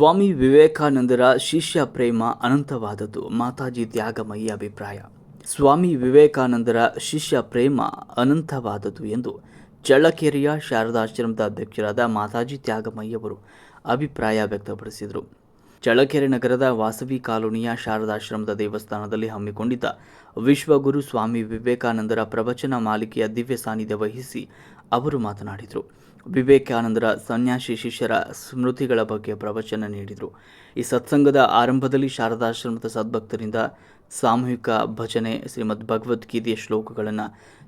ಸ್ವಾಮಿ ವಿವೇಕಾನಂದರ ಶಿಷ್ಯ ಪ್ರೇಮ ಅನಂತವಾದದ್ದು. ಮಾತಾಜಿ ತ್ಯಾಗಮಯಿ ಅಭಿಪ್ರಾಯ. ಸ್ವಾಮಿ ವಿವೇಕಾನಂದರ ಶಿಷ್ಯ ಪ್ರೇಮ ಅನಂತವಾದದ್ದು ಎಂದು ಚಳ್ಳಕೆರೆಯ ಶಾರದಾಶ್ರಮದ ಅಧ್ಯಕ್ಷರಾದ ಮಾತಾಜಿ ತ್ಯಾಗಮಯಿ ಅವರು ಅಭಿಪ್ರಾಯ ವ್ಯಕ್ತಪಡಿಸಿದರು. ಚಳ್ಳಕೆರೆ ನಗರದ ವಾಸವಿ ಕಾಲೋನಿಯ ಶಾರದಾಶ್ರಮದ ದೇವಸ್ಥಾನದಲ್ಲಿ ಹಮ್ಮಿಕೊಂಡಿದ್ದ ವಿಶ್ವಗುರು ಸ್ವಾಮಿ ವಿವೇಕಾನಂದರ ಪ್ರವಚನ ಮಾಲಿಕೆಯ ದಿವ್ಯ ಸಾನ್ನಿಧ್ಯ ವಹಿಸಿ ಅವರು ಮಾತನಾಡಿದರು. ವಿವೇಕಾನಂದರ ಸನ್ಯಾಸಿ ಶಿಷ್ಯರ ಸ್ಮೃತಿಗಳ ಬಗ್ಗೆ ಪ್ರವಚನ ನೀಡಿದರು. ಈ ಸತ್ಸಂಗದ ಆರಂಭದಲ್ಲಿ ಶಾರದಾಶ್ರಮದ ಸದ್ಭಕ್ತರಿಂದ ಸಾಮೂಹಿಕ ಭಜನೆ, ಶ್ರೀಮದ್ ಭಗವದ್ಗೀತೆಯ ಶ್ಲೋಕಗಳನ್ನು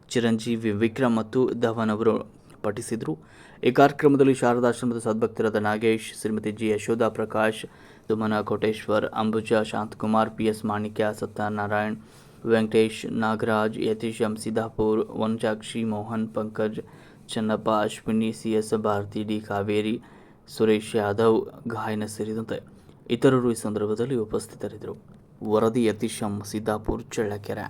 ಚಿರಂಜೀವಿ ವಿಕ್ರಮ್ ಮತ್ತು ಧವನ್ ಅವರು ಪಠಿಸಿದರು. ಈ ಕಾರ್ಯಕ್ರಮದಲ್ಲಿ ಶಾರದಾಶ್ರಮದ ಸದ್ಭಕ್ತರಾದ Nagesh, Shrimati G Yashoda Prakash Dumana Koteshwar, Ambuja, Shantakumar, P S Manikya, Satyanarayan, Venkatesh Nagaraj, Yathish M Siddapur, Vanajakshi Mohan, Pankaj Channappa, Ashwini C S Bharathi, D Kaveri, Suresh Yadav, ಗಾಯನ ಸೇರಿದಂತೆ ಇತರರು ಈ ಸಂದರ್ಭದಲ್ಲಿ ಉಪಸ್ಥಿತರಿದ್ದರು. ವರದಿ ಯತೀಶಂ ಸಿದ್ದಾಪುರ್, ಚಳ್ಳಕೆರೆ.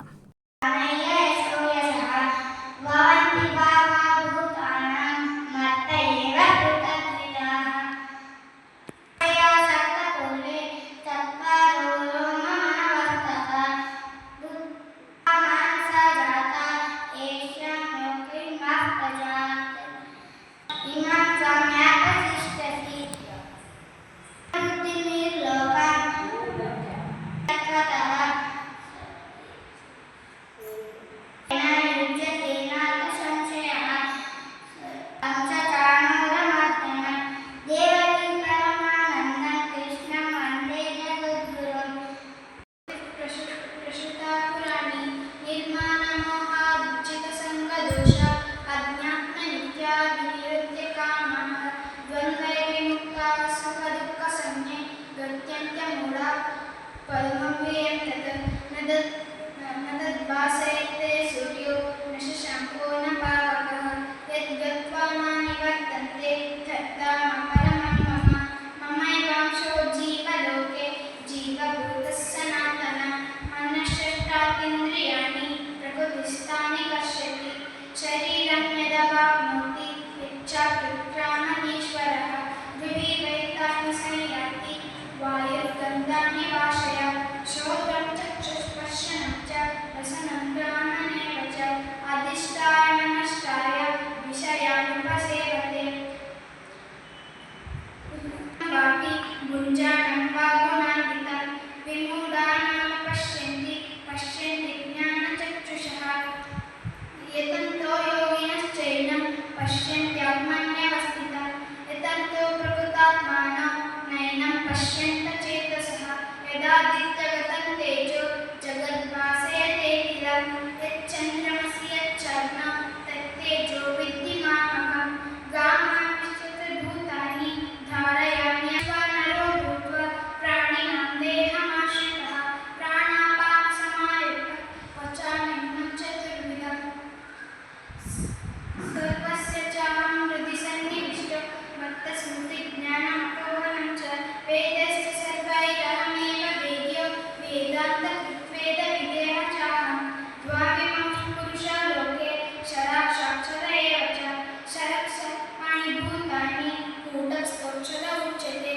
જણાવું છે તે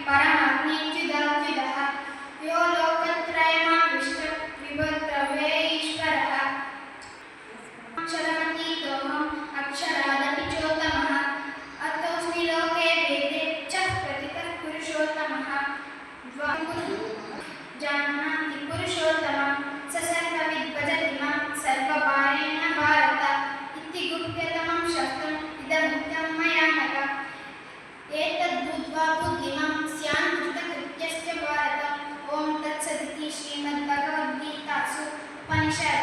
મારા હાથની Upanishad.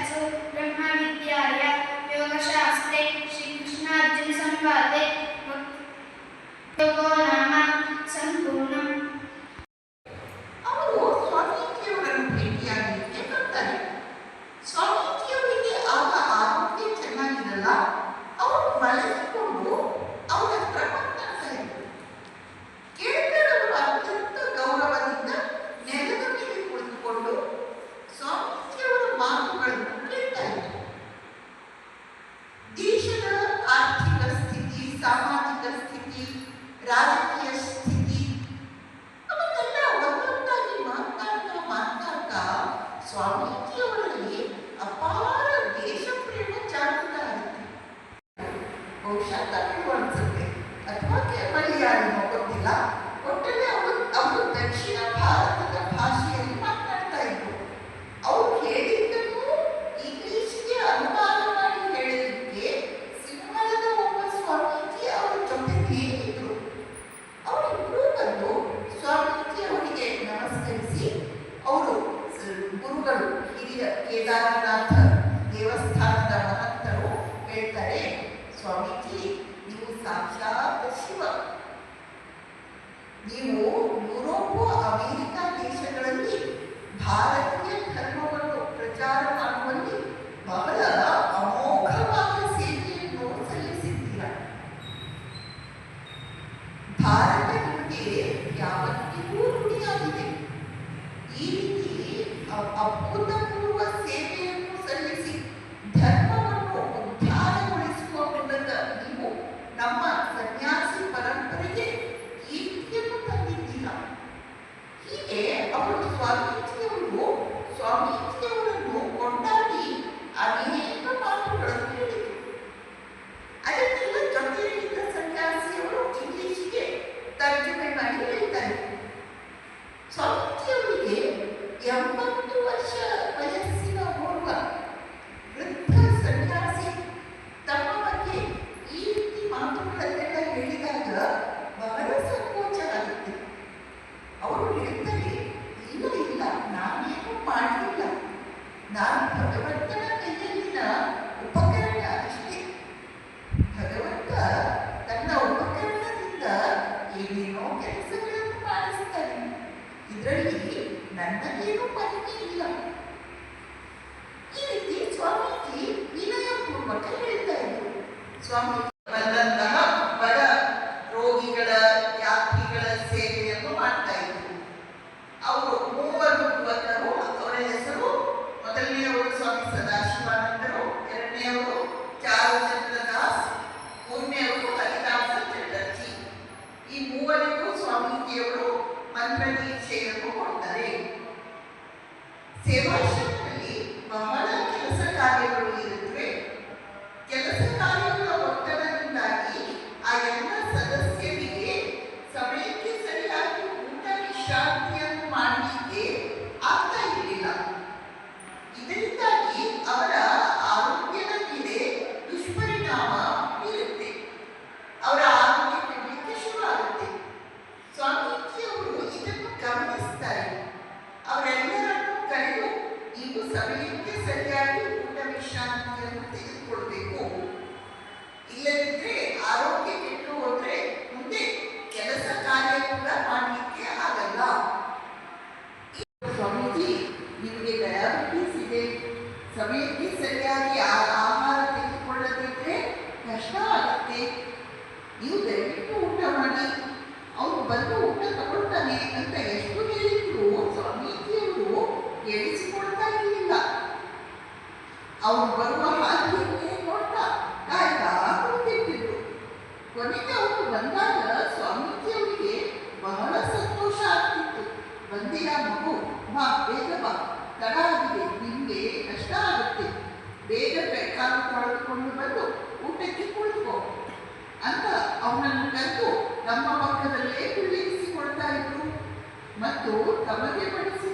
ಭವಿಷ್ಯತ್ ಅಲ್ಲಿಗೂ ಅನಿಸುತ್ತೆ ಅಥವಾ ಕೇವಲಿಯಾಗಿ ಮೊಬತ್ತಿಲ್ಲ ಒಟ್ಟಲ್ಲಿ ಅವರು ಅವರು ದಕ್ಷಿಣ ಭಾರತದ ಭಾಷೆ a, a, Aqui não pode. Você vai achar. they will take home. ಮತ್ತು ತಮಗೆ ಬಡಿಸಿ